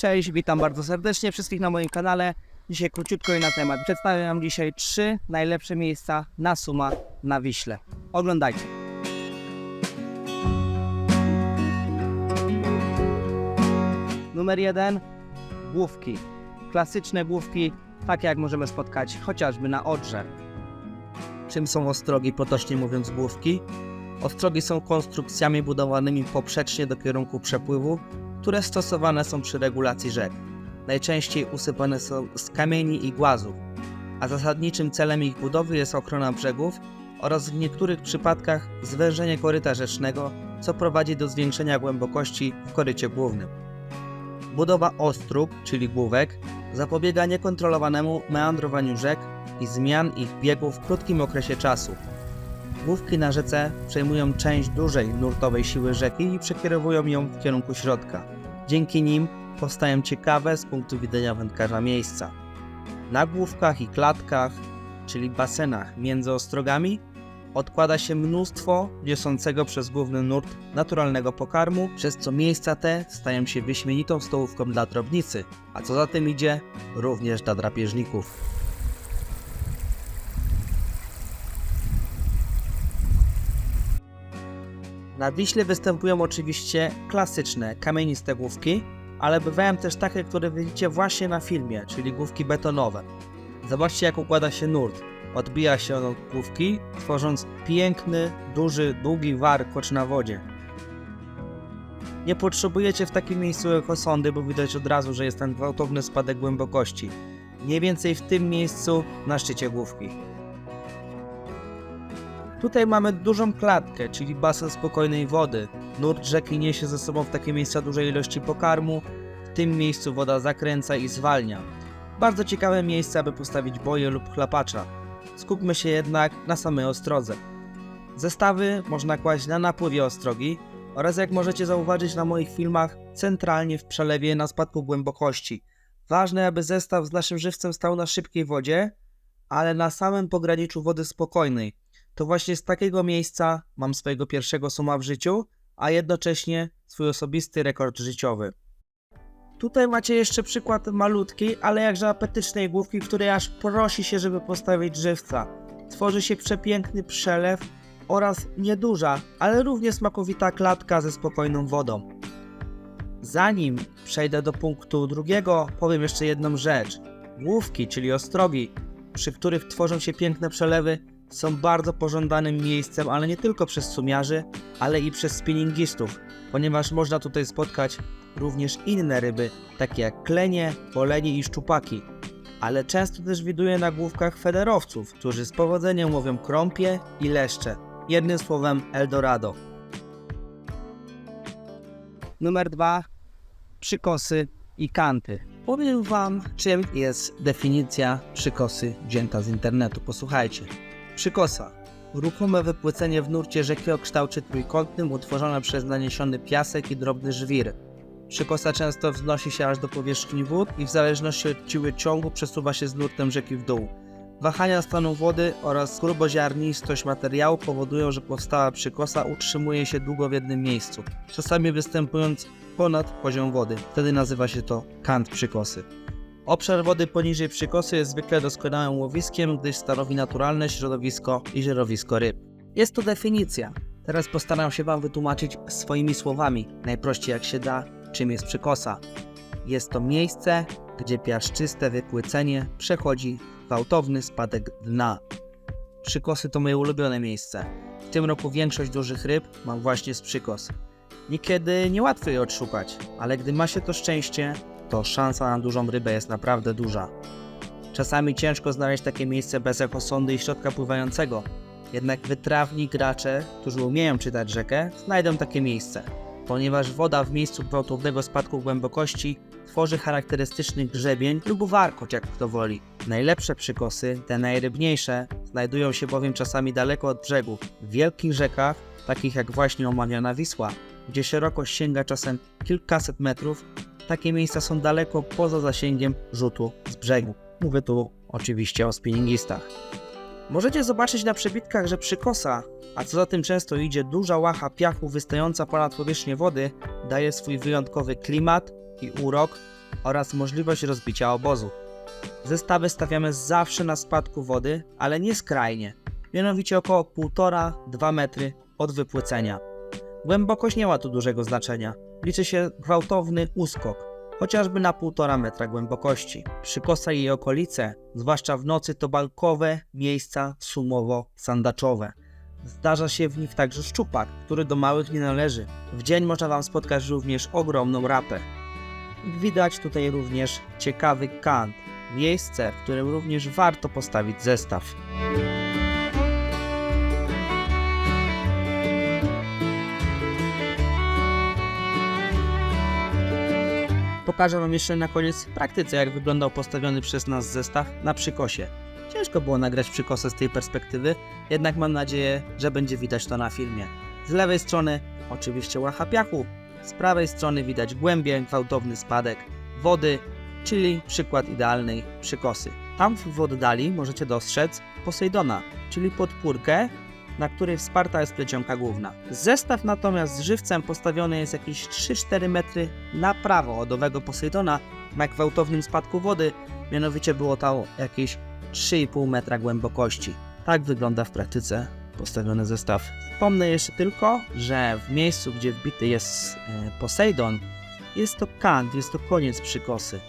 Cześć, witam bardzo serdecznie wszystkich na moim kanale. Dzisiaj króciutko i na temat. Przedstawię Wam dzisiaj trzy najlepsze miejsca na Suma na Wiśle. Oglądajcie. Numer jeden. Główki. Klasyczne główki, takie jak możemy spotkać chociażby na Odrze. Czym są ostrogi, potocznie mówiąc główki? Ostrogi są konstrukcjami budowanymi poprzecznie do kierunku przepływu, które stosowane są przy regulacji rzek. Najczęściej usypane są z kamieni i głazów, a zasadniczym celem ich budowy jest ochrona brzegów oraz w niektórych przypadkach zwężenie koryta rzecznego, co prowadzi do zwiększenia głębokości w korycie głównym. Budowa ostróg, czyli główek, zapobiega niekontrolowanemu meandrowaniu rzek i zmian ich biegu w krótkim okresie czasu. Główki na rzece przejmują część dużej nurtowej siły rzeki i przekierowują ją w kierunku środka. Dzięki nim powstają ciekawe z punktu widzenia wędkarza miejsca. Na główkach i klatkach, czyli basenach między ostrogami, odkłada się mnóstwo niosącego przez główny nurt naturalnego pokarmu, przez co miejsca te stają się wyśmienitą stołówką dla drobnicy, a co za tym idzie, również dla drapieżników. Na Wiśle występują oczywiście klasyczne kamieniste główki, ale bywają też takie, które widzicie właśnie na filmie, czyli główki betonowe. Zobaczcie jak układa się nurt. Odbija się on od główki, tworząc piękny, duży, długi warkocz na wodzie. Nie potrzebujecie w takim miejscu ekosondy, bo widać od razu, że jest ten gwałtowny spadek głębokości. Mniej więcej w tym miejscu na szczycie główki. Tutaj mamy dużą klatkę, czyli basen spokojnej wody. Nurt rzeki niesie ze sobą w takie miejsca duże ilości pokarmu. W tym miejscu woda zakręca i zwalnia. Bardzo ciekawe miejsce, aby postawić boje lub chlapacza. Skupmy się jednak na samej ostrodze. Zestawy można kłaść na napływie ostrogi oraz jak możecie zauważyć na moich filmach, centralnie w przelewie na spadku głębokości. Ważne, aby zestaw z naszym żywcem stał na szybkiej wodzie, ale na samym pograniczu wody spokojnej. To właśnie z takiego miejsca mam swojego pierwszego suma w życiu, a jednocześnie swój osobisty rekord życiowy. Tutaj macie jeszcze przykład malutkiej, ale jakże apetycznej główki, której aż prosi się, żeby postawić żywca. Tworzy się przepiękny przelew oraz nieduża, ale równie smakowita klatka ze spokojną wodą. Zanim przejdę do punktu drugiego, powiem jeszcze jedną rzecz. Główki, czyli ostrogi, przy których tworzą się piękne przelewy, są bardzo pożądanym miejscem, ale nie tylko przez sumiarzy, ale i przez spinningistów, ponieważ można tutaj spotkać również inne ryby, takie jak klenie, polenie i szczupaki. Ale często też widuję na główkach federowców, którzy z powodzeniem łowią krąpie i leszcze. Jednym słowem Eldorado. Numer dwa. Przykosy i kanty. Powiem Wam, czym jest definicja przykosy wzięta z internetu. Posłuchajcie. Przykosa. Ruchome wypłycenie w nurcie rzeki o kształcie trójkątnym utworzone przez naniesiony piasek i drobny żwir. Przykosa często wznosi się aż do powierzchni wód i w zależności od siły ciągu przesuwa się z nurtem rzeki w dół. Wahania stanu wody oraz gruboziarnistość materiału powodują, że powstała przykosa utrzymuje się długo w jednym miejscu, czasami występując ponad poziom wody. Wtedy nazywa się to kant przykosy. Obszar wody poniżej przykosy jest zwykle doskonałym łowiskiem, gdyż stanowi naturalne środowisko i żerowisko ryb. Jest to definicja. Teraz postaram się Wam wytłumaczyć swoimi słowami, najprościej jak się da, czym jest przykosa. Jest to miejsce, gdzie piaszczyste wypłycenie przechodzi gwałtowny spadek dna. Przykosy to moje ulubione miejsce. W tym roku większość dużych ryb mam właśnie z przykos. Niekiedy niełatwo je odszukać, ale gdy ma się to szczęście, to szansa na dużą rybę jest naprawdę duża. Czasami ciężko znaleźć takie miejsce bez ekosondy i środka pływającego, jednak wytrawni gracze, którzy umieją czytać rzekę, znajdą takie miejsce, ponieważ woda w miejscu gwałtownego spadku głębokości tworzy charakterystyczny grzebień lub warkocz, jak kto woli. Najlepsze przykosy, te najrybniejsze, znajdują się bowiem czasami daleko od brzegu, w wielkich rzekach, takich jak właśnie omawiana Wisła, gdzie szerokość sięga czasem kilkaset metrów, takie miejsca są daleko poza zasięgiem rzutu z brzegu. Mówię tu oczywiście o spinningistach. Możecie zobaczyć na przebitkach, że przykosa, a co za tym często idzie duża łacha piachu wystająca ponad powierzchnię wody, daje swój wyjątkowy klimat i urok oraz możliwość rozbicia obozu. Zestawy stawiamy zawsze na spadku wody, ale nie skrajnie, mianowicie około 1,5-2 metry od wypłycenia. Głębokość nie ma tu dużego znaczenia, liczy się gwałtowny uskok, chociażby na 1,5 metra głębokości. Przykosa i jej okolice, zwłaszcza w nocy, to balkowe miejsca sumowo-sandaczowe. Zdarza się w nich także szczupak, który do małych nie należy. W dzień można Wam spotkać również ogromną rapę. Widać tutaj również ciekawy kant, miejsce, w którym również warto postawić zestaw. Pokażę Wam jeszcze na koniec w praktyce, jak wyglądał postawiony przez nas zestaw na przykosie. Ciężko było nagrać przykosę z tej perspektywy, jednak mam nadzieję, że będzie widać to na filmie. Z lewej strony oczywiście łacha piachu, z prawej strony widać głębie, gwałtowny spadek wody, czyli przykład idealnej przykosy. Tam w oddali możecie dostrzec Posejdona, czyli podpórkę, na której wsparta jest plecionka główna. Zestaw natomiast z żywcem postawiony jest jakieś 3-4 metry na prawo od owego Posejdona na gwałtownym spadku wody, mianowicie było to jakieś 3,5 metra głębokości. Tak wygląda w praktyce postawiony zestaw. Wspomnę jeszcze tylko, że w miejscu, gdzie wbity jest e, Posejdon, jest to kant, jest to koniec przykosy.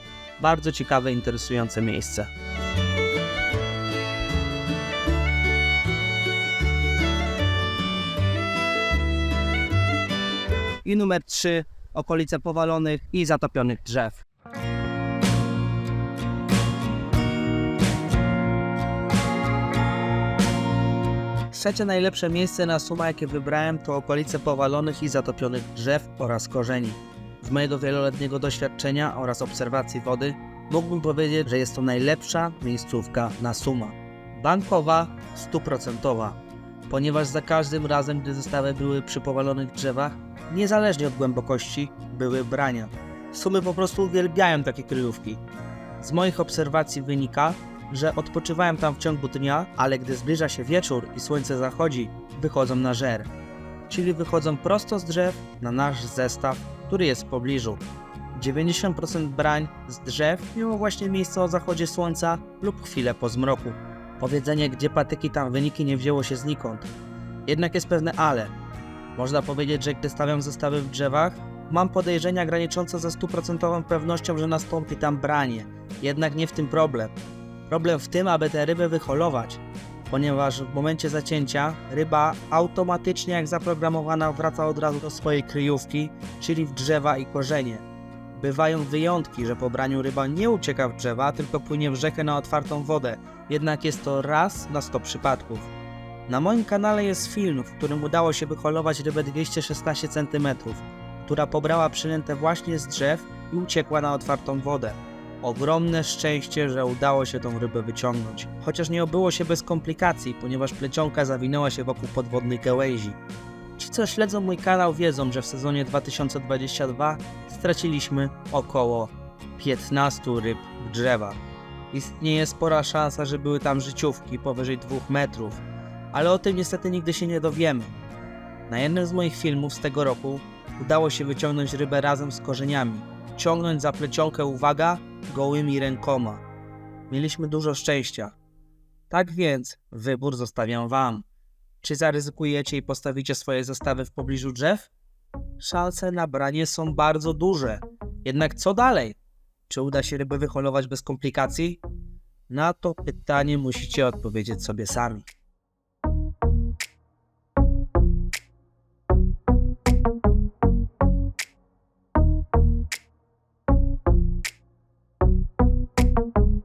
Bardzo ciekawe, interesujące miejsce. I numer 3, okolice powalonych i zatopionych drzew. Trzecie najlepsze miejsce na suma, jakie wybrałem, to okolice powalonych i zatopionych drzew oraz korzeni. Z mojego wieloletniego doświadczenia oraz obserwacji wody mógłbym powiedzieć, że jest to najlepsza miejscówka na suma. Bankowa, stuprocentowa, ponieważ za każdym razem, gdy zestawy były przy powalonych drzewach, niezależnie od głębokości, były brania. Sumy po prostu uwielbiają takie kryjówki. Z moich obserwacji wynika, że odpoczywają tam w ciągu dnia, ale gdy zbliża się wieczór i słońce zachodzi, wychodzą na żer. Czyli wychodzą prosto z drzew na nasz zestaw, który jest w pobliżu. 90% brań z drzew miało właśnie miejsce o zachodzie słońca lub chwilę po zmroku. Powiedzenie, gdzie patyki tam wyniki nie wzięło się znikąd. Jednak jest pewne ale. Można powiedzieć, że gdy stawiam zestawy w drzewach, mam podejrzenia graniczące ze stuprocentową pewnością, że nastąpi tam branie. Jednak nie w tym problem. Problem w tym, aby te ryby wyholować, ponieważ w momencie zacięcia ryba automatycznie jak zaprogramowana wraca od razu do swojej kryjówki, czyli w drzewa i korzenie. Bywają wyjątki, że po braniu ryba nie ucieka w drzewa, tylko płynie w rzekę na otwartą wodę, jednak jest to raz na 100 przypadków. Na moim kanale jest film, w którym udało się wyholować rybę 216 cm, która pobrała przynętę właśnie z drzew i uciekła na otwartą wodę. Ogromne szczęście, że udało się tą rybę wyciągnąć. Chociaż nie obyło się bez komplikacji, ponieważ plecionka zawinęła się wokół podwodnej gałęzi. Ci, co śledzą mój kanał, wiedzą, że w sezonie 2022 straciliśmy około 15 ryb w drzewach. Istnieje spora szansa, że były tam życiówki powyżej 2 metrów, ale o tym niestety nigdy się nie dowiemy. Na jednym z moich filmów z tego roku udało się wyciągnąć rybę razem z korzeniami. Ciągnąć za plecionkę, uwaga, gołymi rękoma. Mieliśmy dużo szczęścia. Tak więc wybór zostawiam Wam. Czy zaryzykujecie i postawicie swoje zestawy w pobliżu drzew? Szanse na branie są bardzo duże. Jednak co dalej? Czy uda się ryby wyholować bez komplikacji? Na to pytanie musicie odpowiedzieć sobie sami. thank you